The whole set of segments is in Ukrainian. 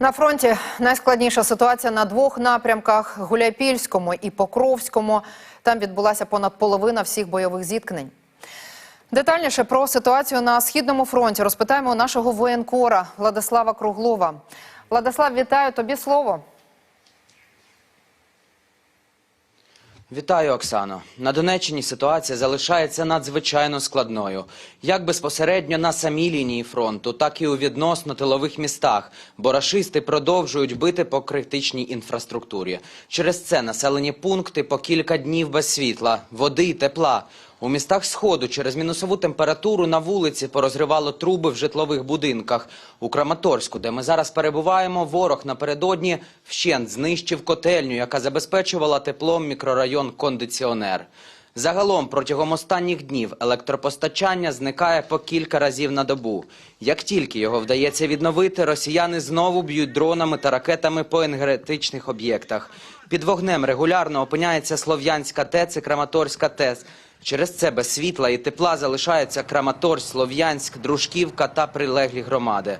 На фронті найскладніша ситуація на двох напрямках Гуляйпільському і Покровському. Там відбулася понад половина всіх бойових зіткнень. Детальніше про ситуацію на східному фронті розпитаємо нашого воєнкора Владислава Круглова. Владислав, вітаю тобі слово. Вітаю, Оксано. На Донеччині ситуація залишається надзвичайно складною, як безпосередньо на самій лінії фронту, так і у відносно тилових містах, бо рашисти продовжують бити по критичній інфраструктурі. Через це населені пункти по кілька днів без світла, води тепла. У містах Сходу через мінусову температуру на вулиці порозривало труби в житлових будинках. У Краматорську, де ми зараз перебуваємо, ворог напередодні вщент знищив котельню, яка забезпечувала теплом мікрорайон кондиціонер. Загалом протягом останніх днів електропостачання зникає по кілька разів на добу. Як тільки його вдається відновити, росіяни знову б'ють дронами та ракетами по енергетичних об'єктах. Під вогнем регулярно опиняється Слов'янська ТЕЦ і Краматорська ТЕЦ. Через це без світла і тепла залишаються Краматорськ, Слов'янськ, Дружківка та прилеглі громади.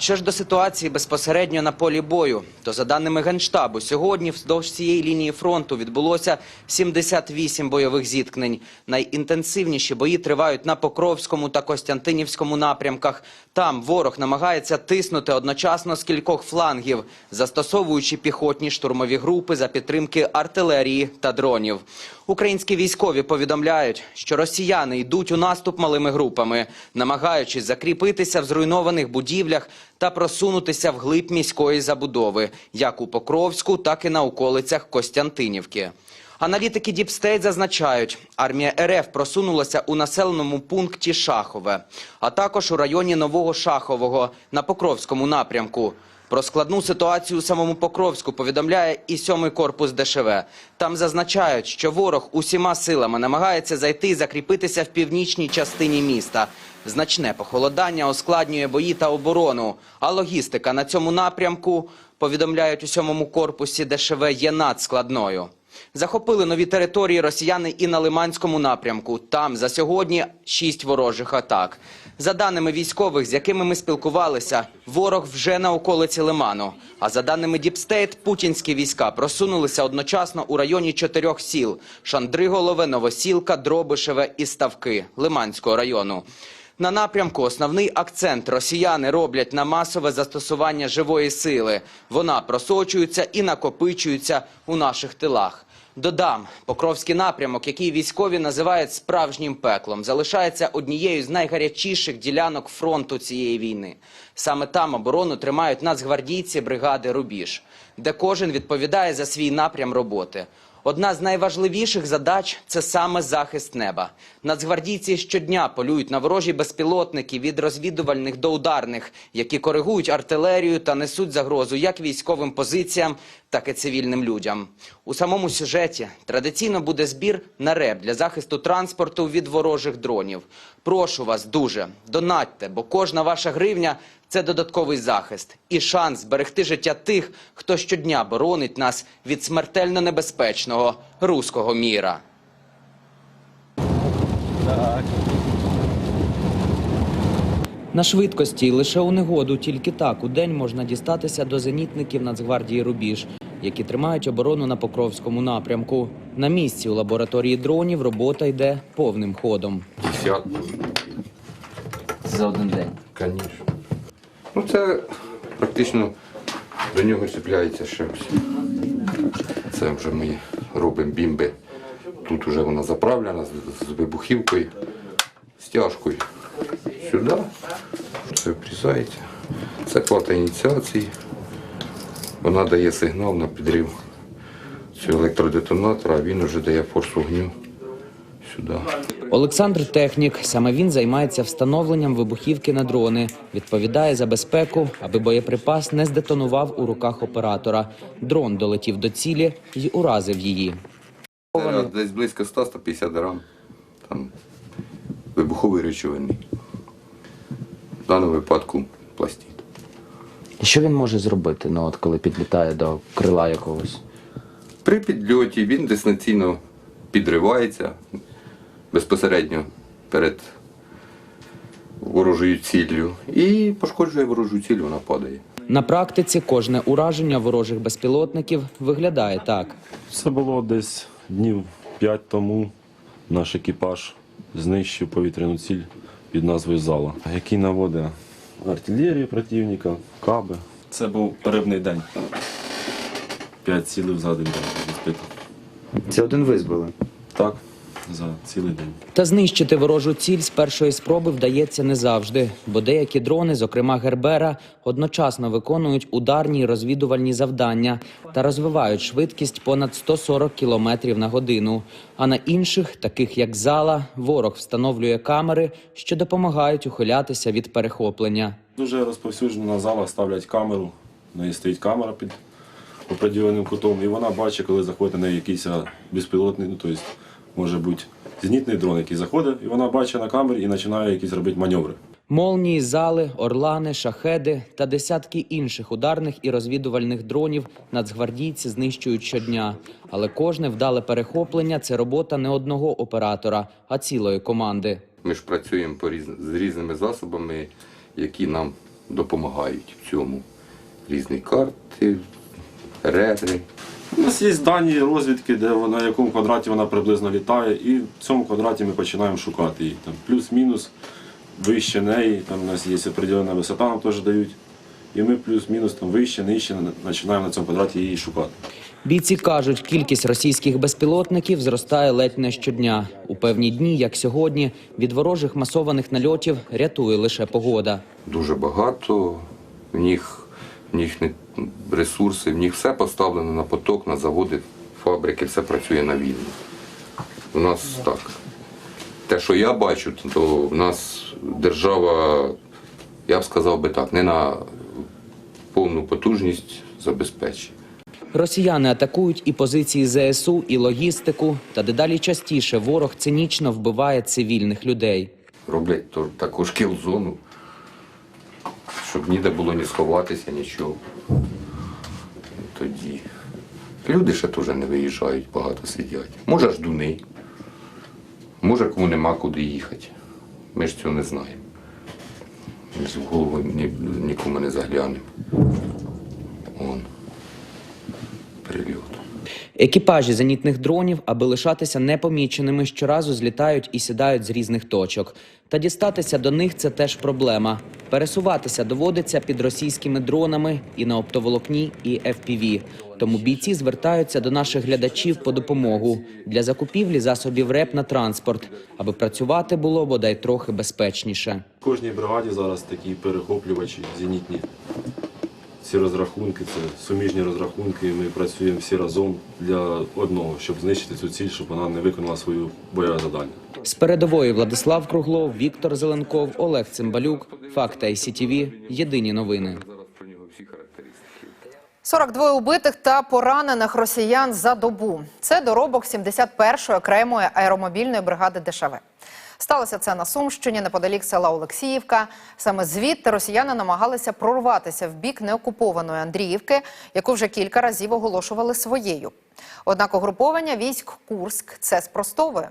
Що ж до ситуації безпосередньо на полі бою, то за даними Генштабу, сьогодні вздовж цієї лінії фронту відбулося 78 бойових зіткнень. Найінтенсивніші бої тривають на Покровському та Костянтинівському напрямках. Там ворог намагається тиснути одночасно з кількох флангів, застосовуючи піхотні штурмові групи за підтримки артилерії та дронів. Українські військові повідомляють, що росіяни йдуть у наступ малими групами, намагаючись закріпитися в зруйнованих будівлях та просунутися вглиб міської забудови, як у Покровську, так і на околицях Костянтинівки. Аналітики Діпстейт зазначають, армія РФ просунулася у населеному пункті Шахове, а також у районі Нового Шахового на Покровському напрямку. Про складну ситуацію у самому Покровську повідомляє і сьомий корпус ДШВ. Там зазначають, що ворог усіма силами намагається зайти і закріпитися в північній частині міста. Значне похолодання ускладнює бої та оборону. А логістика на цьому напрямку, повідомляють у сьомому корпусі ДШВ, є надскладною. Захопили нові території росіяни і на Лиманському напрямку. Там за сьогодні шість ворожих атак. За даними військових, з якими ми спілкувалися, ворог вже на околиці Лиману. А за даними Діпстейт, путінські війська просунулися одночасно у районі чотирьох сіл: Шандриголове, Новосілка, Дробишеве і Ставки Лиманського району. На напрямку основний акцент росіяни роблять на масове застосування живої сили. Вона просочується і накопичується у наших тилах. Додам, Покровський напрямок, який військові називають справжнім пеклом, залишається однією з найгарячіших ділянок фронту цієї війни. Саме там оборону тримають нацгвардійці бригади Рубіж, де кожен відповідає за свій напрям роботи. Одна з найважливіших задач це саме захист неба. Нацгвардійці щодня полюють на ворожі безпілотники від розвідувальних до ударних, які коригують артилерію та несуть загрозу як військовим позиціям, так і цивільним людям. У самому сюжеті традиційно буде збір на реп для захисту транспорту від ворожих дронів. Прошу вас дуже, донатьте, бо кожна ваша гривня це додатковий захист і шанс зберегти життя тих, хто щодня боронить нас від смертельно небезпечного руського міра. На швидкості лише у негоду тільки так у день можна дістатися до зенітників Нацгвардії Рубіж, які тримають оборону на Покровському напрямку. На місці у лабораторії дронів робота йде повним ходом. Десят, За один день. звісно. Ну це практично до нього чіпляється ще ось. Це вже ми робимо бімби. Тут вже вона заправлена з, з вибухівкою, стяжкою. Сюди. Це врізається. Це плата ініціації. Вона дає сигнал на підрив цього електродетонатора, а він вже дає форс вогню сюди. Олександр Технік. Саме він займається встановленням вибухівки на дрони. Відповідає за безпеку, аби боєприпас не здетонував у руках оператора. Дрон долетів до цілі і уразив її. Десь близько 100-150 грам там, вибухової речовини. В даному випадку пластид. Що він може зробити, ну от коли підлітає до крила якогось? При підльоті він дистанційно підривається безпосередньо перед ворожою ціллю і пошкоджує ворожу ціль, вона падає. На практиці кожне ураження ворожих безпілотників виглядає так. Це було десь днів п'ять тому. Наш екіпаж знищив повітряну ціль під назвою Зала, який наводить артилерію противника, каби. Це був перебний день. П'ять цілих за один день. Це один ви збили. Так, за цілий день. Та знищити ворожу ціль з першої спроби вдається не завжди, бо деякі дрони, зокрема Гербера, одночасно виконують ударні й розвідувальні завдання та розвивають швидкість понад 140 км на годину. А на інших, таких як зала, ворог встановлює камери, що допомагають ухилятися від перехоплення. Дуже розповсюджено на залах ставлять камеру. В неї стоїть камера під определеним кутом, і вона бачить, коли заходить на якийсь безпілотний, ну тобто може бути зенітний дрон, який заходить, і вона бачить на камері і починає якісь робити маневри. Молнії, зали, орлани, шахеди та десятки інших ударних і розвідувальних дронів нацгвардійці знищують щодня. Але кожне вдале перехоплення це робота не одного оператора, а цілої команди. Ми ж працюємо по різ... з різними засобами, які нам допомагають в цьому. Різні карти, рери. У нас є дані розвідки, де вона, на якому квадраті вона приблизно літає, і в цьому квадраті ми починаємо шукати її. Там плюс-мінус, вище неї, там у нас є определена висота, нам теж дають. І ми плюс-мінус там вище, нижче починаємо на цьому квадраті її шукати. Бійці кажуть, кількість російських безпілотників зростає ледь не щодня. У певні дні, як сьогодні, від ворожих масованих нальотів рятує лише погода. Дуже багато, в них, в них не ресурси, в них все поставлено на поток, на заводи, фабрики, все працює на вільно. У нас так. Те, що я бачу, то в нас держава, я б сказав би так, не на повну потужність забезпечує. Росіяни атакують і позиції ЗСУ, і логістику, та дедалі частіше ворог цинічно вбиває цивільних людей. Роблять то- таку шкіл-зону, щоб ніде було ні сховатися, нічого. Тоді. Люди ще теж не виїжджають, багато сидять. Може ждуни, може кому нема куди їхати. Ми ж цього не знаємо. Ми ж в голову ні, нікому не заглянемо. Екіпажі зенітних дронів, аби лишатися непоміченими, щоразу злітають і сідають з різних точок. Та дістатися до них це теж проблема. Пересуватися доводиться під російськими дронами і на оптоволокні, і FPV. Тому бійці звертаються до наших глядачів по допомогу для закупівлі засобів РЕП на транспорт, аби працювати було бодай трохи безпечніше. В кожній бригаді зараз такі перехоплювачі зенітні. Ці розрахунки, це суміжні розрахунки. Ми працюємо всі разом для одного, щоб знищити цю ціль, щоб вона не виконала свою бойове завдання. З передової Владислав Круглов, Віктор Зеленков, Олег Цимбалюк, Факт ICTV. Єдині новини. Зараз про нього всі характеристики. 42 убитих та поранених росіян за добу. Це доробок 71-ї окремої аеромобільної бригади ДШВ. Сталося це на Сумщині, неподалік села Олексіївка. Саме звідти росіяни намагалися прорватися в бік неокупованої Андріївки, яку вже кілька разів оголошували своєю. Однак угруповання військ Курськ це спростовує.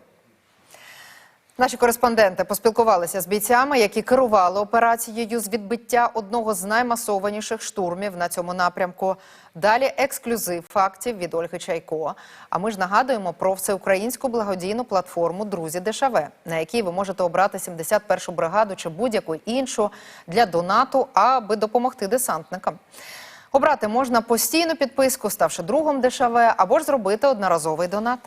Наші кореспонденти поспілкувалися з бійцями, які керували операцією з відбиття одного з наймасованіших штурмів на цьому напрямку. Далі ексклюзив фактів від Ольги Чайко. А ми ж нагадуємо про всеукраїнську благодійну платформу Друзі ДШВ, на якій ви можете обрати 71-шу бригаду чи будь-яку іншу для донату, аби допомогти десантникам. Обрати можна постійну підписку, ставши другом ДШВ, або ж зробити одноразовий донат.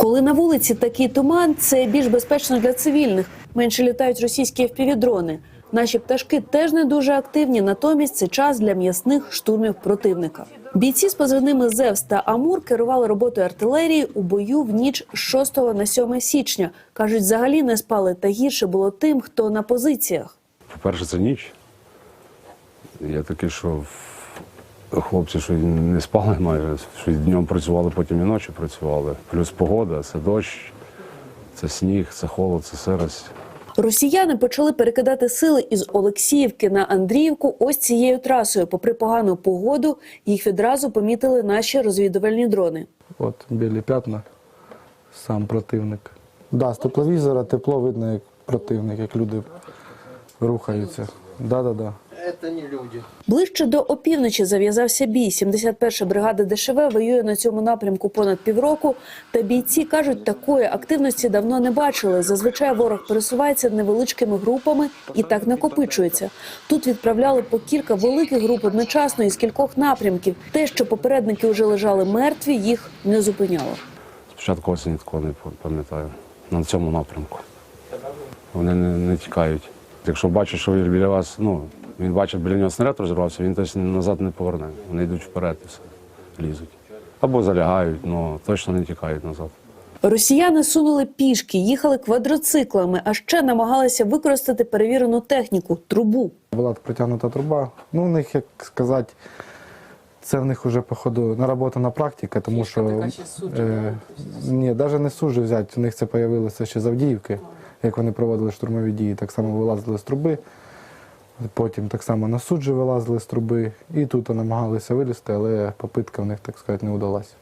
Коли на вулиці такий туман, це більш безпечно для цивільних. Менше літають російські впівдрони. Наші пташки теж не дуже активні, натомість це час для м'ясних штурмів противника. Бійці з позивними Зевс та Амур керували роботою артилерії у бою в ніч з 6 на 7 січня. кажуть, взагалі не спали та гірше було тим, хто на позиціях. По-перше, це ніч. Я такий, що хлопці, що й не спали майже, що й днем працювали, потім і ночі працювали. Плюс погода, це дощ, це сніг, це холод, це сирость. Росіяни почали перекидати сили із Олексіївки на Андріївку ось цією трасою. Попри погану погоду, їх відразу помітили наші розвідувальні дрони. От білі п'ятна, сам противник. Да, з тепловізора тепло видно, як противник, як люди рухаються. Да-да-да. Ближче до опівночі зав'язався бій. 71-ша бригада ДШВ воює на цьому напрямку понад півроку. Та бійці кажуть, такої активності давно не бачили. Зазвичай ворог пересувається невеличкими групами і так накопичується. Тут відправляли по кілька великих груп одночасно із кількох напрямків. Те, що попередники вже лежали мертві, їх не зупиняло. Спочатку осені такого не пам'ятаю. На цьому напрямку. Вони не, не тікають. Якщо бачить, що біля вас, ну, він бачить, біля нього снаряд розірвався, він точно назад не поверне. Вони йдуть вперед і все, лізуть. Або залягають, але точно не тікають назад. Росіяни сунули пішки, їхали квадроциклами, а ще намагалися використати перевірену техніку трубу. Була протягнута труба. Ну, у них, як сказати, це в них вже, походу, наработана практика, тому що. Е, ні, навіть не суджу взяти. У них це з'явилося ще з Авдіївки, як вони проводили штурмові дії, так само вилазили з труби. Потім так само на суджі вилазили з труби. І тут намагалися вилізти, але попитка в них, так сказати, не вдалася.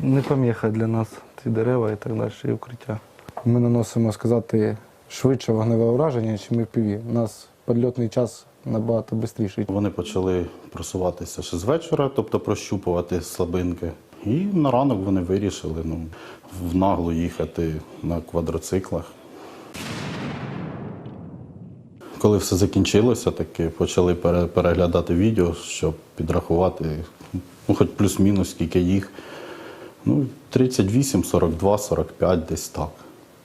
Не поміха для нас ці дерева і так далі, і укриття. Ми наносимо сказати швидше вогневе ураження, ніж ми піві. У нас підльотний час набагато швидший. Вони почали просуватися ще з вечора, тобто прощупувати слабинки. І на ранок вони вирішили ну, в нагло їхати на квадроциклах. Коли все закінчилося, таки почали пере- переглядати відео, щоб підрахувати, ну, хоч плюс-мінус, скільки їх. Ну, 38, 42, 45, десь так.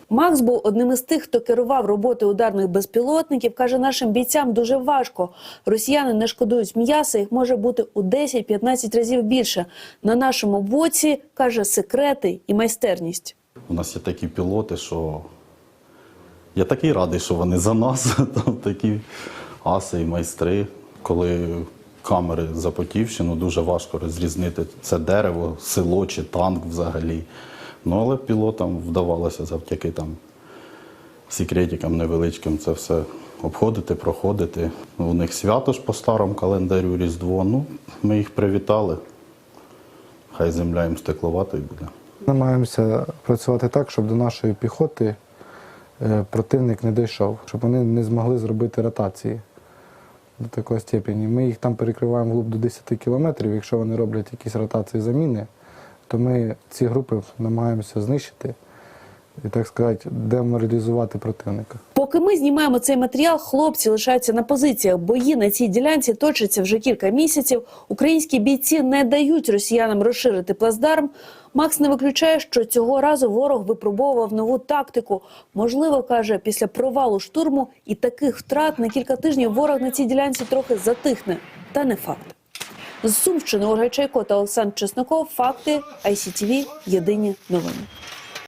Макс був одним із тих, хто керував роботою ударних безпілотників. каже, нашим бійцям дуже важко. Росіяни не шкодують м'яса, їх може бути у 10-15 разів більше. На нашому боці каже секрети і майстерність. У нас є такі пілоти, що я такий радий, що вони за нас, там такі аси і майстри. Коли камери запотівші, дуже важко розрізнити це дерево, село чи танк взагалі. Ну, але пілотам вдавалося завдяки там секретикам невеличким це все обходити, проходити. У них свято ж по старому календарю Різдво. Ну, ми їх привітали. Хай земля їм стекловатою буде. Намагаємося працювати так, щоб до нашої піхоти противник не дійшов, щоб вони не змогли зробити ротації до такої степені. Ми їх там перекриваємо глуб до 10 кілометрів. Якщо вони роблять якісь ротації заміни, то ми ці групи намагаємося знищити і, так сказати, деморалізувати противника. Поки ми знімаємо цей матеріал, хлопці лишаються на позиціях. Бої на цій ділянці точаться вже кілька місяців. Українські бійці не дають росіянам розширити плацдарм. Макс не виключає, що цього разу ворог випробовував нову тактику. Можливо, каже, після провалу штурму і таких втрат на кілька тижнів ворог на цій ділянці трохи затихне. Та не факт. З Сумщини Ольга Чайко та Олександр Чесноков. Факти ICTV. Єдині новини.